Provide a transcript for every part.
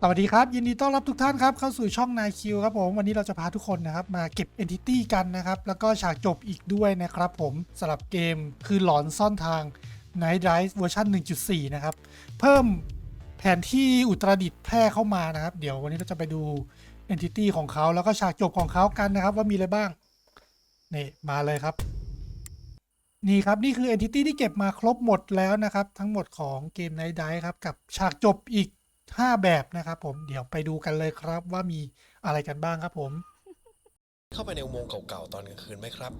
สวัสดีครับ ยินดีต้อนรับทุกท่านครับ เข้าสู่ช่องนายคิวครับผมวันนี้เราจะพาทุกคนนะครับมาเก็บ Entity กันนะครับ แล้วก็ฉากจบอีกด้วยนะครับผมสำหรับเกมคือหลอนซ่อนทาง Night Rise เวอร์ชัน1.4 นะครับ เพิ่มแผนที่อุตรดิตถ์แพร่เข้ามานะครับ เดี๋ยววันนี้เราจะไปดู Entity ของเขาแล้วก็ฉากจบของเขากันนะครับ ว่ามีอะไรบ้างนี่มาเลยครับ นี่ครับนี่คือ Entity ที่เก็บมาครบหมดแล้วนะครับ ทั้งหมดของเกม Night Dive ครับกับฉากจบอีก 5 แบบนะครับผมเดี๋ยวไปดูกันเลยครับว่ามีอะไรกันบ้างครับผม เข้าไปในอุโมงค์เก่าๆตอนกลางคืนไหมครับ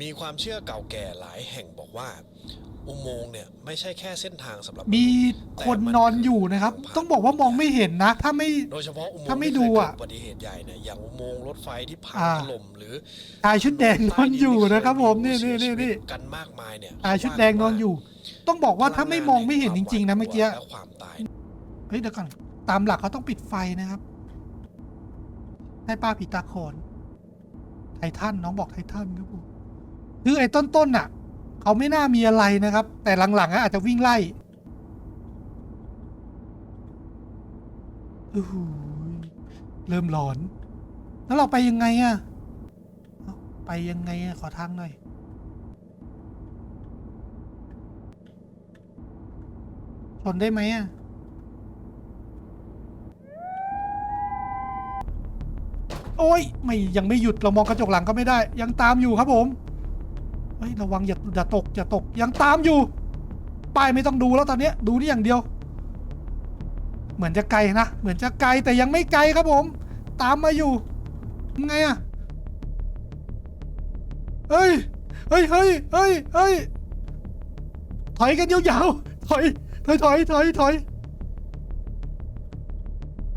มีความเชื่อเก่าแก่หลายแห่งบอกว่า อุโมงค์เนี่ยไม่ใช่แค่เส้นทางสำหรับมีคนนอนอยู่นะครับ ต้องบอกว่ามองไม่เห็นนะ ถ้าไม่ โดยเฉพาะอุโมงค์ถ้าไม่ที่ดูเคยอะเกิดอุบัติเหตุใหญ่เนี่ยอย่างอุโมงค์รถไฟที่พังอ่าถล่มหรือชายชุดแดงนอนอยู่นะครับผมนี่ใต้นี่ดินี่ที่นี่มีผู้เสียชีวิตกันมากมายเนี่ยชายชุดแดงนอนอยู่ ต้องบอกว่าถ้าไม่มองไม่เห็นจริง ๆ นะเมื่อกี้ และความตายเฮ้ยเดี๋ยวก่อน ตามหลักเขาต้องปิดไฟนะครับ ให้ป้าผีตาโขนไททันน้องบอกไททันครับผมคือไอ้ต้นๆน่ะ เขาไม่น่ามีอะไรนะครับ แต่หลังๆอาจจะวิ่งไล่โอ้โหเริ่มหลอน แล้วเราไปยังไงอะไปยังไงอะขอทางหน่อยชนได้ไหมอะ โอ้ยไม่ยังไม่หยุดเรามองกระจกหลังก็ไม่ได้ ยังตามอยู่ครับผมเฮ้ยระวังอย่าอย่าตกอย่าตกยังตามอยู่ป้ายไม่ต้องดูแล้วตอนนี้ดูนี่อย่างเดียว เหมือนจะไกลนะเหมือนจะไกลแต่ยังไม่ไกลครับผม ตามมาอยู่ไงอะเฮ้ยเฮ้ยเฮ้ยเฮ้ยเฮ้ยถอยกันยาวๆถอยถอยถอยถอยถอย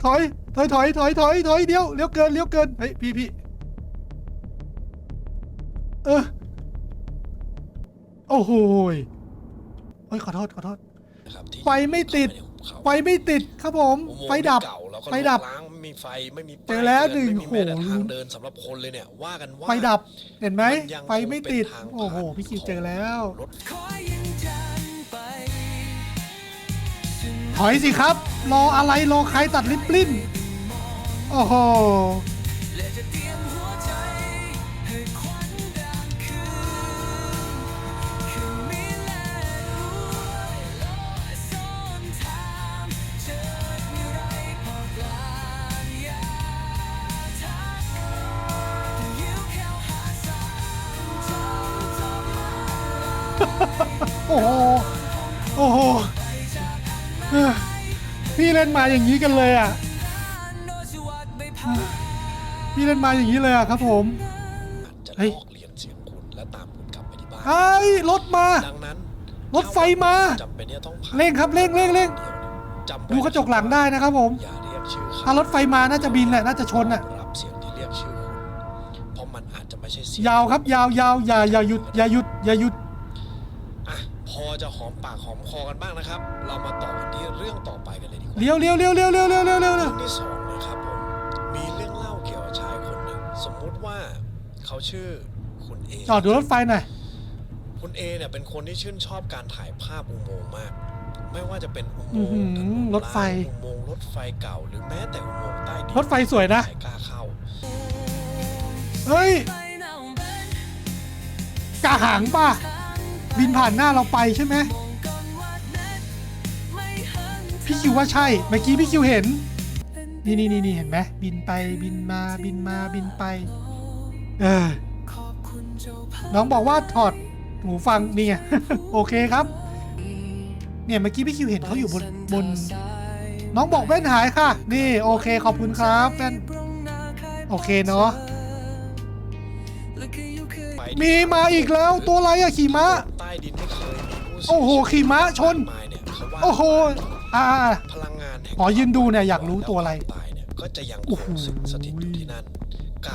ถอย ถอยถอยถอยถอยถอยเดียวเลี้ยวเกินเลี้ยวเกินเฮ้ยพี่พี่เออโอ้โหยเฮ้ยขอโทษขอโทษ นะครับที่ไฟไม่ติด เข้าไฟไปในหุบเขาไม่ติดครับผมอุโมงค์ไฟดับที่เก่าแล้วก็ไฟดับรกร้างไม่มีไฟไม่มีป้ายเจอแล้วตืหนึ่งไม่มีแม้แต่โอ้โห ทางเดินสำหรับคนเลยเนี่ยว่ากันว่า ไฟดับ เห็นไหม มันยังไฟไม่ติด คงเป็นทางโอ้โหผ่านพี่คิวเจอแล้ว รถถอยสิครับ รออะไร รอใครตัดลิปลิ้น โอ้โหโอ้โห โอ้โห พี่เล่นมาอย่างนี้กันเลยอะ พี่เล่นมาอย่างนี้เลยอะครับผม จะเฮ้ลยอกเลียนเสียงคุณและตามคุณกลับไปที่บ้าน ไอ้ยรถมา ดังนั้นรถไฟมา จำเป็นเนี่ยต้องผ่านเร่งครับเร่งเร่งเร่งจำไว้ดูกระจกหลังได้นะครับผม อย่าเรียกชื่อเขถ้ารถไฟมาน่าจะบินแหละน่าจะชนอะรับเสียงที่เรียกชื่อคุณเพราะมันอาจจะไม่ใช่เสียงยาวครับยาวยาวอย่าอย่าหยุดอย่าหยุดอย่าหยุด อะพอจะหอมปากหอมคอกันบ้างนะครับ เรามาต่อกันที่เรื่องต่อไปกันเลยดีกว่าเลี้ยวเลี้ยวเลี้ยวเลี้ยวเลี้ยวเลี้ยวเลี้ยวเลี้ยวเรื่องที่สอง ติว่าเขาชื่อคุณเอจอดดูรถไฟหน่อย คุณเอเนี่ยเป็นคนที่ชื่นชอบการถ่ายภาพอุโมงค์มาก ไม่ว่าจะเป็นอุโมอื้องหืค์อถนนรถไฟรางอุโมงค์รถไฟเก่าหรือแม้แต่อุโมงค์ใต้ดินรถไฟสวยนะใครกล้าเข้า เฮ้ยกาหางป่ะ บินผ่านหน้าเราไปใช่ไหม พี่คิวว่าใช่ เมื่อกี้พี่คิวเห็น นี่นี่นี่นี่เห็นไหมบินไปบินมาบินมาบินไป เออน้องบอกว่าถอดหูฟังนี่ไง โอเคครับ เนี่ยเมื่อกี้พี่คิวเห็นเขาอยู่บนบน น้องบอกแว่นหายค่ะ นี่โอเคขอบคุณครับแว่นโอเคเนาะไปมีมาอีกแล้วตัวอะไรอะขี่ม้าใต้ดินไม่เคยมีผู้เสียโอ้โหขี่ม้าชนมากมายเนี่ยเขาว่าโอ้โหอ่าพลังงานแห่งขอยืนดูเนี่ยอยากรู้ตัวอะไรแลความตายเนี่ยก็จะยังโอ้คโหงสิงสถิตอยู่ที่นั่น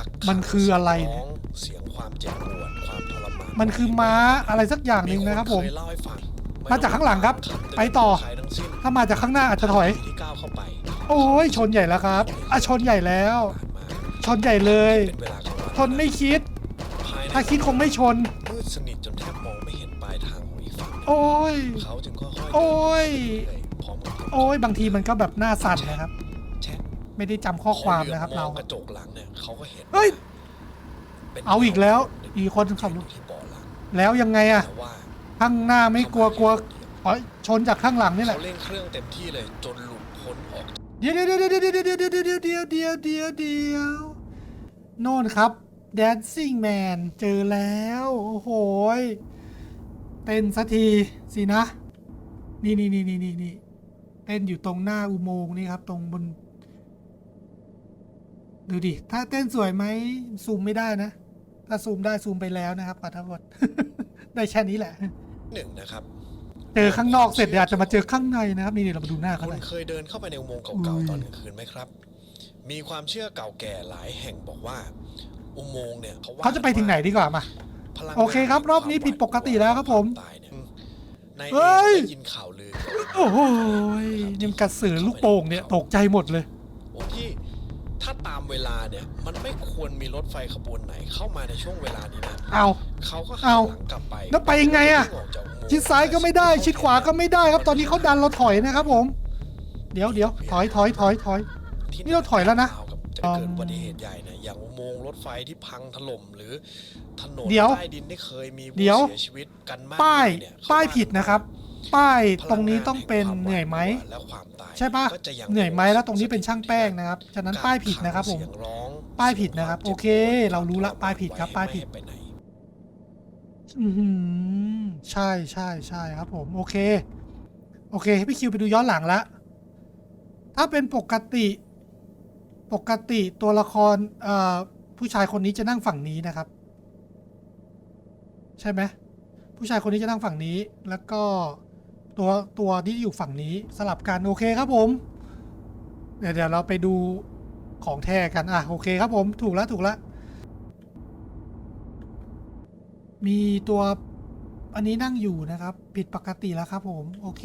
กักขังมันคืออะไรเนี่ยร้องเสียงความเจ็บปวดความทรมานมันคือม้าอะไรสักอย่างหนึ่งนะครับผมเคยเล่าให้ฟังมาจากข้างหลังครับ ไปต่อใครทั้งสิ้นถ้ามาจากข้างหน้าอาจจะถอย ที่ก้าวเข้าไปโอ้ยชนใหญ่แล้วครับอะชนใหญ่แล้วผ่านมาชนใหญ่เลย เป็นเวลากลางวันชนไม่คิด ภายในถ้าคิดคงไม่ชน มืดสนิทจนแทบมองไม่เห็นปลายทางของอีกฝั่งโอ้ย เขาจึงค่อยๆโอ้ยเดินไปเรื่อยๆพร้อมกับโอ้ยบางทีมันก็แบบหน้าสั่นนะครับแชะ ไม่ได้จำข้อความนะครับพอหเราลือบมองกระจกหลังเนี่ยเขาก็เห็นเฮ้ยเป็นเอาอีกแล้ว อีกคนขับรถที่เบาะหลังแล้วยังไงอะแต่ว่าข้างหน้าไม่กลัวกลัวอ๋อชนจากข้างหลังนี่แหละ เขาเร่งเครื่องเต็มที่เลยจนหลุดพ้นออกเดี๋ยวเดี๋ยวเดี๋ยวเดี๋ยวเดี๋ยวเดี๋ยวเดี๋ยวเดี๋ยวเดี๋ยวเดี๋ยวเดี๋ยวโน่นครับ Dancing Man เจอแล้ว โอ้โหยเต้นสักทีสินะ นี่นี่นี่นี่นี่นี่เต้นอยู่ตรงหน้าอุโมงค์นี่ครับ ตรงบน ดูดิ ถ้าเต้นสวยไหมซูมไม่ได้นะ ถ้าซูมได้ซูมไปแล้วนะครับปัทวด ได้แค่นี้แหละ หนึ่งนะครับเจอข้างนอกเสร็จเดี๋ยวอาจจะมาเจอข้างในนะครับ นี่เดี๋ยวเรามาดูหน้าเขาคุณเลยเคยเดินเข้าไปในอุโมงค์อุ้เก่ายๆตอนกลางคืนไหมครับ มีความเชื่อเก่าแก่หลายแห่งบอกว่า อุโมงค์เนี่ยเขาว่าเขาจะไปถึงไหนดีกว่ามา พลังงานโอเคครับรอบนี้ผิดปกติแล้วครับผมตายเนี่ยในเฮ้ย ได้ยินข่าวลือ โอ้โหยนี่มันกระสือลูกโป่งเนี่ยตกใจหมดเลยโอ้พี่ ถ้าตามเวลาเนี่ย มันไม่ควรมีรถไฟขบวนไหนเข้ามาในช่วงเวลานี้นะเอา เขาก็หัเอานหลังกลับไปแล้วไปยังไงอะวิ่งกจากอุโมงค์ชิดซ้ายก็ไม่ได้ ชิดขวาก็ไม่ได้ครับ ตอนนี้เขาดันเราถอยนะครับผม เดี๋ยวเดี๋ยวถอยถอยถอยถอยที่นี่เราถอยแล้วนะกับจะเกิดอุบัติเหตุใหญ่เนี่ยอย่างอุโมงค์รถไฟที่พังถล่มหรือถนนเดี๋ยวใต้ดินที่เคยมีผู้เดี๋ยว เสียชีวิตกันมากป้ายเนี่ยเขป้ายว่ผิดนะครับ ป้ายพตลัรงงนี้งาต้องเป็นแห่งความเหนื่อยไหมวาดกลัวและความตายใช่ปะก็จะยังเหนื่อยไหมแล้วตรงนี้เป็นช่างแป้งนะครับฉะนั้นป้ายผิดนะครับผมเสียงร้องป้ายผิดนะครับ โอเค เรารู้ละป้ายผิดครับ ป้ายผิดไม่ให้ไปไหนอือหือใช่ใช่ใช่ครับ ผมโอเค โอเคให้พี่คิวไปดูย้อนหลังละถ้าเป็นปกติ ปกติตัวละครเอ่อผู้ชายคนนี้จะนั่งฝั่งนี้นะครับ ใช่ไหมผู้ชายคนนี้จะนั่งฝั่งนี้แล้วก็ ตัวตัวที่อยู่ฝั่งนี้สลับกันโอเคครับผม เดี๋ยวเดี๋ยวเราไปดูของแท้กัน อะ โอเคครับผมถูกแล้วถูกแล้ว มีตัวอันนี้นั่งอยู่นะครับ ผิดปกติแล้วครับผม โอเค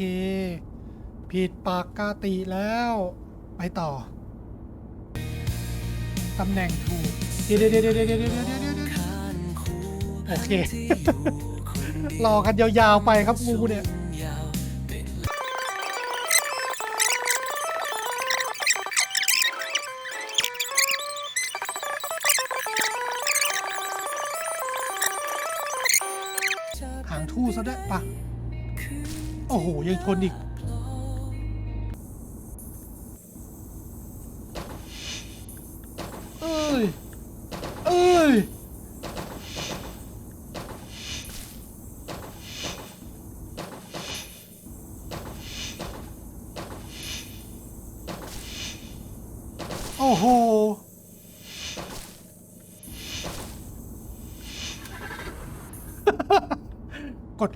ผิดปกติแล้ว ไปต่อตำแหน่งถูกเดี๋ยวเดี๋ยวเดี๋ยวเดี๋ยวเดี๋ยวเดี๋ยวโอเครอกันยาวๆไปครับงูเนี่ย คนอีก เอ้ย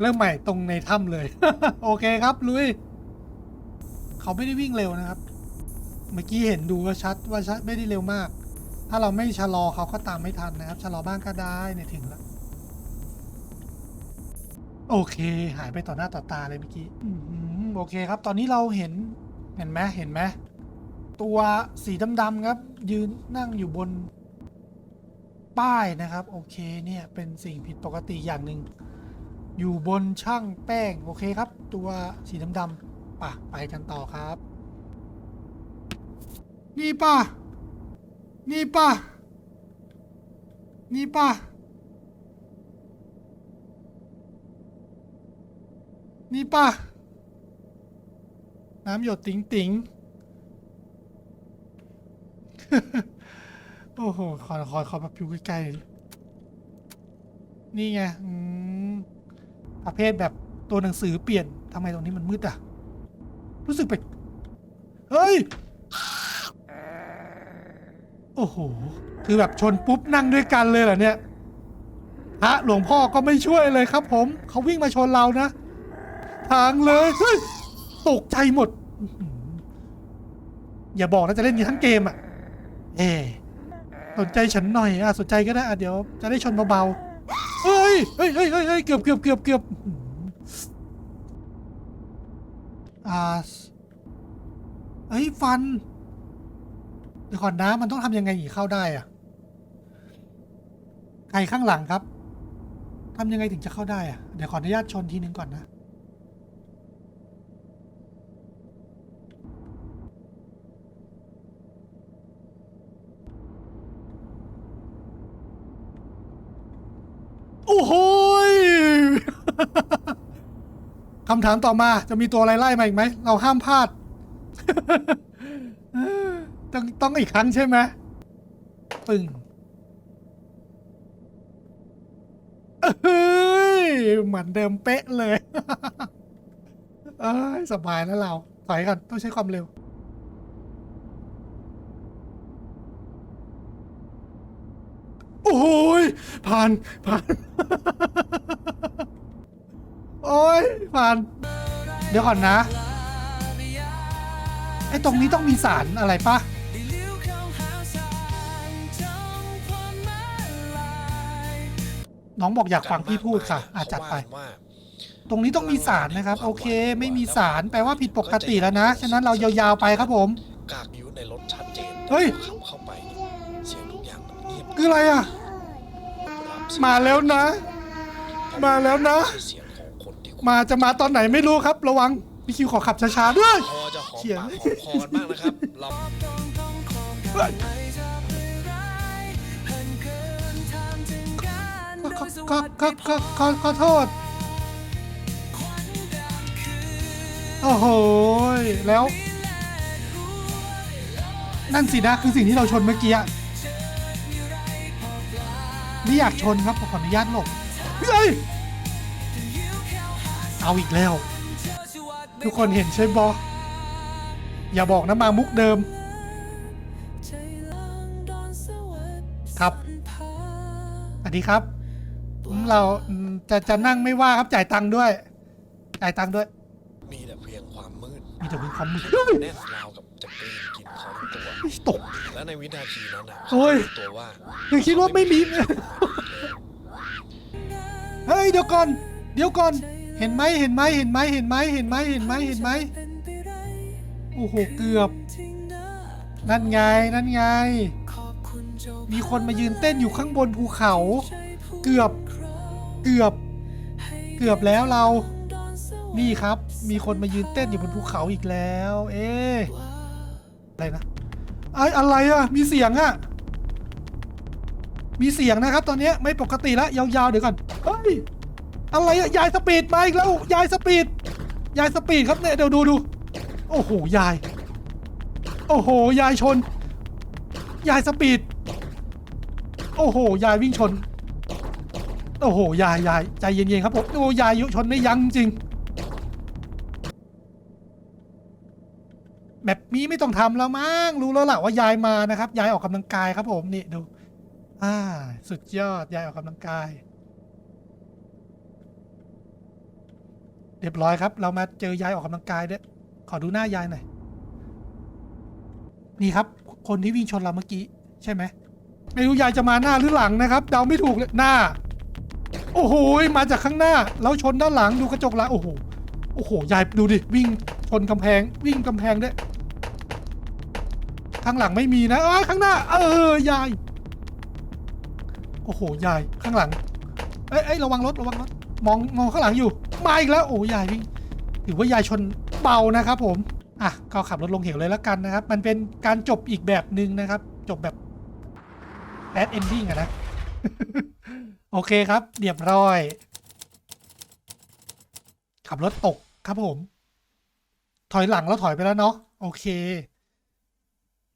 เริ่มใหม่ตรงในถ้ำเลย โอเคครับ ลุย เขาไม่ได้วิ่งเร็วนะครับ เมื่อกี้เห็นดูก็ชัดว่าชัดไม่ได้เร็วมาก ถ้าเราไม่ชะลอเขาก็ตามไม่ทันนะครับ ชะลอบ้างก็ได้เนี่ยถึงแล้ว โอเค หายไปต่อหน้าต่อตาเลยเมื่อกี้โอเคครับ ตอนนี้เราเห็นเห็นไหมเห็นไหมตัวสีดำๆครับ ยืนนั่งอยู่บนป้ายนะครับ โอเคเนี่ยเป็นสิ่งผิดปกติอย่างหนึ่ง อยู่บนช่างแป้ง โอเคครับ ตัวสีดำๆป่ะ ไปกันต่อครับ นี่ป่ะ นี่ป่ะ นี่ป่ะ นี่ป่ะ น้ำหยดติ๋งติ๋งโอ้โห ขอ ขอ ขอแบบผิวใกล้ๆนี่ไง อืม ประเภทแบบตัวหนังสือเปลี่ยนทำไมตรงนี้มันมืดอะ รู้สึกไปลกเฮ้ย โอ้โห คือแบบชนปุ๊บนั่งด้วยกันเลยเหรอเนี่ยพระหลวงพ่อก็ไม่ช่วยเลยครับผม เขาวิ่งมาชนเรานะ ทางเลยเฮ้ยตกใจหมด อย่าบอกนะจะเล่นยีทั้งเกมอะ เอสนใจฉันหน่อยอะสนใจก็ได้อะเดี๋ยวจะได้ชนเบาๆ ยเฮ้ยเฮ้ยเฮ้ยเฮ้ยเกือบเกือบเกือบเกือบอ่าเฮ้ยฟัน เดี๋ยวก่อนนะ มันต้องทำยังไงถึงเข้าได้อะใครข้างหลังครับทำยังไงถึงจะเข้าได้อะเดี๋ยวขออนุญาตชนทีนึงก่อนนะ โอ้โหย คำถามต่อมาจะมีตัวอะไรไล่มาอีกไหม เราห้ามพลาด ต้องต้องอีกครั้งใช่ไหมปึ้งเฮ้ยเหมือนเดิมเป๊ะเลย เอ้ยสบายแล้วเราถอยก่อนต้องใช้ความเร็วโอ้ย ผ่าน ผ่าน โอ้ยผ่าน เดี๋ยวก่อนนะ ไอ้ตรงนี้ต้องมีสารอะไรปะน้องบอกอยากฟังพี่พูดค่ะ อาจจัดไปเขาว่าตรงนี้ต้องมีสารนะครับ โอเค ไม่มีสารแปลว่าผิดปกติแล้วนะ ฉะนั้นเรายาวๆไปครับผม กากยุในรถชัดเจนเฮ้ยขับเข้าไปเนี่ยเสียงทุกอย่างมันเงียบ คืออะไรอะรับเสียง มาแล้วนะ มาแล้วนะไม่ใช่เสียงของคนที่คุณมาจะมาตอนไหนไม่รู้ครับ ระวังพี่คิวขอขับช้าๆด้วย พอจะหอมเขียนปากหอมคอกันบ้างนะครับเราเฮ้ยขอขอขอขอขอขอโทษ โอ้โหยแล้ว นั่นสินะคือสิ่งที่เราชนเมื่อกี้อะ ไม่อยากชนครับขออนุญาตหลบเฮ้ยเอาอีกแล้ว ทุกคนเห็นใช่บออย่าบอกนะมามุกเดิม ครับสวัสดีครับอืมเราอืมจะจะนั่งไม่ว่าครับจ่ายตังค์ด้วย จ่ายตังค์ด้วย มีแต่เพียงความมืดมีแต่เป็นความมืดแน่นรา ทั้งตัวตก และในวินาทีนั้นนะโอ้ยเขารู้ตัวว่าคือคิดว่าไม่มี เฮ้ยเดี๋ยวก่อน เดี๋ยวก่อน เห็นไหมเห็นไหมเห็นไหมเห็นไหมเห็นไหมเห็นไหมเห็นไหมโอ้โหเกือบ นั่นไงนั่นไง มีคนมายืนเต้นอยู่ข้างบนภูเขา เกือบเกือบ เกือบแล้วเรา นี่ครับ มีคนมายืนเต้นอยู่บนภูเขาอีกแล้ว เอ๊ะอะไรนะไอ้ยอะไรอะมีเสียงอะมีเสียงนะครับ ตอนนี้ไม่ปกติแล้วยาวๆเดี๋ยวก่อนเฮ้ยอะไรอะยายสปีดมาอีกแล้วยายสปีดยายสปีดครับเนี่ยเดี๋ยวดูดูโอ้โหยาย โอ้โหยายชน ยายสปีดโอ้โหยายวิ่งชน โอ้โหยายยายใจเย็นๆครับผมโอ้ยายยุชนไม่ยั้งจริง แบบนี้ไม่ต้องทำแล้วมั้งรู้แล้วล่ะว่ายายมานะครับยายออกกำลังกายครับผมนี่ดูอ่าสุดยอดยายออกกำลังกาย เรียบร้อยครับ เรามาเจอยายออกกำลังกายด้วยขอดูหน้ายายหน่อยนี่ครับ คนที่วิ่งชนเราเมื่อกี้ ใช่ไหมไม่รู้ยายจะมาหน้าหรือหลังนะครับ เดาไม่ถูกเลยหน้า โอ้โหมาจากข้างหน้า แล้วชนด้านหลังดูกระจกหลังโอ้โหโอ้โหยายดูดิวิ่งชนกำแพงวิ่งกำแพงด้วย ข้างหลังไม่มีนะเออข้างหน้า เออยาย โอ้โหยายข้างหลัง เอ้ยเอ้ยระวังรถระวังรถมองมองข้างหลังอยู่มาอีกแล้วโอ้ยายวิ่งถือว่ายายชนเบานะครับ ผมอะก็ขับรถลงเหวเลยแล้วกันนะครับ มันเป็นการจบอีกแบบหนึ่งนะครับ จบแบบแ a ดเอนดิ้งอะนะ โอเคครับเรียบร้อย ขับรถตกครับผม ถอยหลังแล้วถอยไปแล้วเนาะโอเค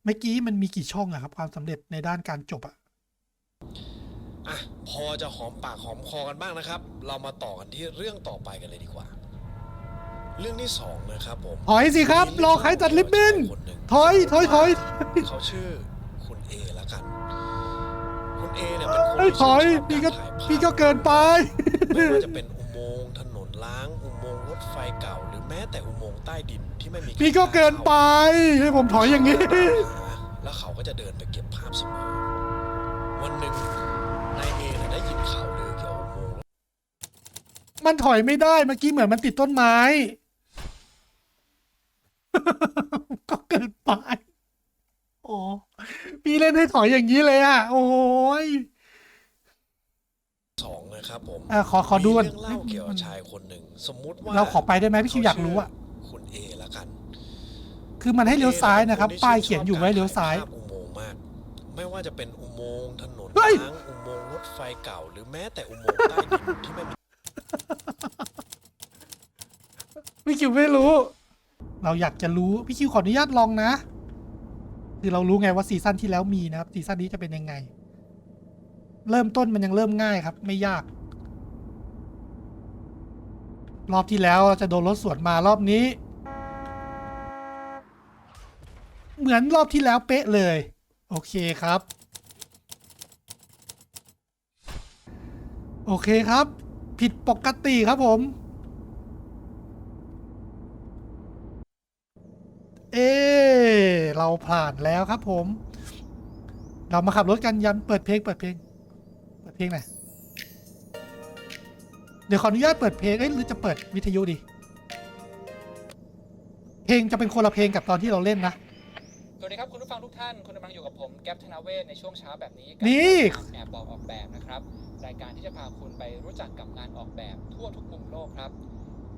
เมื่อกี้มันมีกี่ช่องอะครับ ความสำเร็จในด้านการจบอะอะพอจะหอมปากหอมคอกันบ้างนะครับ เรามาต่อกันที่เรื่องต่อไปกันเลยดีกว่า เรื่องที่สองนะครับผมถอยสิครับรอใครจัดลิบบิ้นคนหนึ่งถอยถอยถอยเขาชื่อคุณเอละกัน คุณเอเนี่ยเป็นคนเอ้ยที่ถอยชื่นชอบพี่ก็ารถ่ายภาพพี่ก็เกินไปไม่ว่าจะเป็นอุโมงค์ถนนล้าง อุโมงค์รถไฟเก่าหรือ แม้แต่อุโมงค์ใต้ดินที่ไม่มีพี่ก็เกินไปให้ผมถอยอย่างนี้ แล้วเขาก็จะเดินไปเก็บภาพเสมอวันหนึ่งนายเอเนี่ยได้ยินข่าวลือเกี่ยวกับอุโมงค์มันถอยไม่ได้เมื่อกี้เหมือนมันติดต้นไม้ ก็เกินไป โอ้พี่เล่นให้ถอยอย่างนี้เลยอะ โอ้ยสอง นะครับผมอะขอขอดูก่อนมีเรื่องเล่าเกี่ยวกับชายคนหนึ่งสมมุติว่าเราขอไปได้ไหมพี่คิวอยากรู้อะคุณเอละกันคือมันให้เลี้ยวซ้ายนะครับ ป้ายเขียนอยู่ไว้เลี้ยวซ้ายภาพอุโมงค์มาก ไม่ว่าจะเป็นอุโมงค์ถนนเฮ้ยร้างอุโมงค์รถไฟเก่า หรือแม้แต่อุโมงค์ใต้ดินที่ไม่มีพี่คิวไม่รู้ เราอยากจะรู้พี่คิวขออนุญาตลองนะ คือเรารู้ไงว่าซีซั่นที่แล้วมีนะครับซีซั่นนี้จะเป็นยังไง เริ่มต้นมันยังเริ่มง่ายครับ ไม่ยาก รอบที่แล้วเราจะโดนรถสวนมารอบนี้ เหมือนรอบที่แล้วเป๊ะเลย โอเคครับ โอเคครับ ผิดปกติครับผม เอเราผ่านแล้วครับผม เรามาขับรถกันยันเปิดเพลงเปิดเพลง ดเพลงหน่อยเดี๋ยวขออนุญาตเปิดเพลงเอ้ยหรือจะเปิดวิทยุดี เพลงจะเป็นคนละเพลงกับตอนที่เราเล่นนะ สวัสดีครับคุณผู้ฟังทุกท่าน คุณกำลังอยู่กับผมแก๊ปธนาเวศในช่วงเช้าแบบนี้กันี่รายการแอบบอกออกแบบนะครับ รายการที่จะพาคุณไปรู้จักกับงานออกแบบทั่วทุกมุมโลกครับ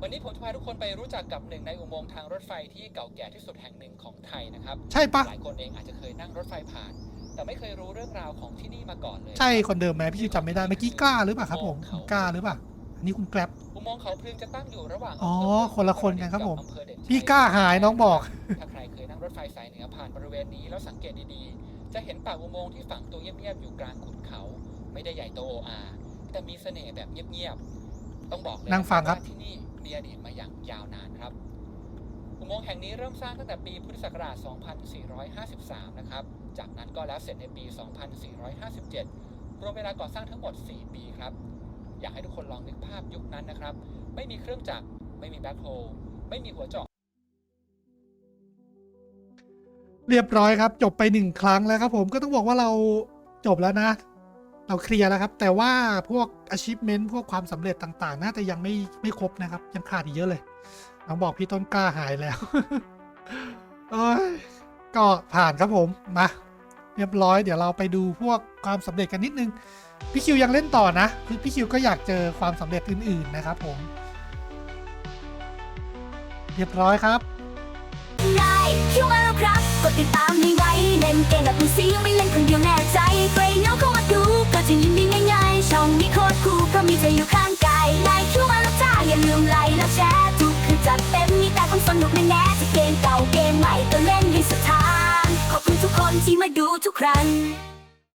วันนี้ผมจะพาทุกคนไปรู้จักกับหนึ่งในอุโมงค์ทางรถไฟที่เก่าแก่ที่สุดแห่งหนึ่งของไทยนะครับ ใช่ปะหลายคนเองอาจจะเคยนั่งรถไฟผ่าน แต่ไม่เคยรู้เรื่องราวของที่นี่มาก่อนเลยใช่คนเดิมไหมพี่คิวจำไม่ได้เมื่อกี้กล้าหรือเปล่าครับผมคุณกล้าหรือเปล่าอันนี้คุณแกร็บอุโมงค์เขาพรึงจะตั้งอยู่ระหว่างอ๋อำเภอคนละคนกันครับผมอำเภอเด่นชัยพี่กล้าหายน้องบอกถ้าใครเคยนั่งรถไฟสายเหนือผ่านบริเวณนี้แล้วสังเกตดีๆ จะเห็นปากอุโมงค์ที่ฝังตัวเงียบๆอยู่กลางขุนเขา ไม่ได้ใหญ่โตโออาแต่มีเสน่ห์แบบเงียบๆต้องบอกเลยนั่งฟังครับว่าที่นี่มีอดีตมาอย่างยาวนานครับ อุโมงค์แห่งนี้เริ่มสร้างตั้งแต่ปีพุทธศักราช 2453 นะครับ จากนั้นก็แล้วเสร็จในปี 2457 รวมเวลาก่อสร้างทั้งหมด 4 ปีครับ อยากให้ทุกคนลองนึกภาพยุคนั้นนะครับ ไม่มีเครื่องจักร ไม่มีแบ็คโฮลไม่มีหัวเจาะเรียบร้อยครับ จบไปหนึ่งครั้งแล้วครับผมก็ต้องบอกว่าเราจบแล้วนะ เราเคลียร์แล้วครับ แต่ว่าพวก achievement พวกความสำเร็จต่างๆ น่าจะยังไม่ไม่ครบนะครับ ยังขาดอีกเยอะเลย น้องบอกพี่ต้นกล้าหายแล้วเอ้ยก็ผ่านครับผมมาเรียบร้อยเดี๋ยวเราไปดูพวกความสำเร็จกันนิดนึงพี่คิวยังเล่นต่อนะคือพี่คิวก็อยากเจอความสำเร็จอื่น ๆ นะครับผม เรียบร้อยครับง่ายคิวมาแล้วครับกดติดตามในไว้เล่นเกมแบบมือซีไม่เล่นคนเดียวแน่ใจใครเงาเข้ามาดูก็จะยินดีง่ายๆช่องนี้โคตรคูลเพราะมีเธออยู่ข้างกายนายคิวมาแล้วจ้าอย่าลืมไลค์และแชร์ จัดเต็มมีแต่ความสนุกแน่ๆจะเกมเก่าเกมใหม่ก็เล่นให้สุดทาง ขอบคุณทุกคนที่มาดูทุกครั้ง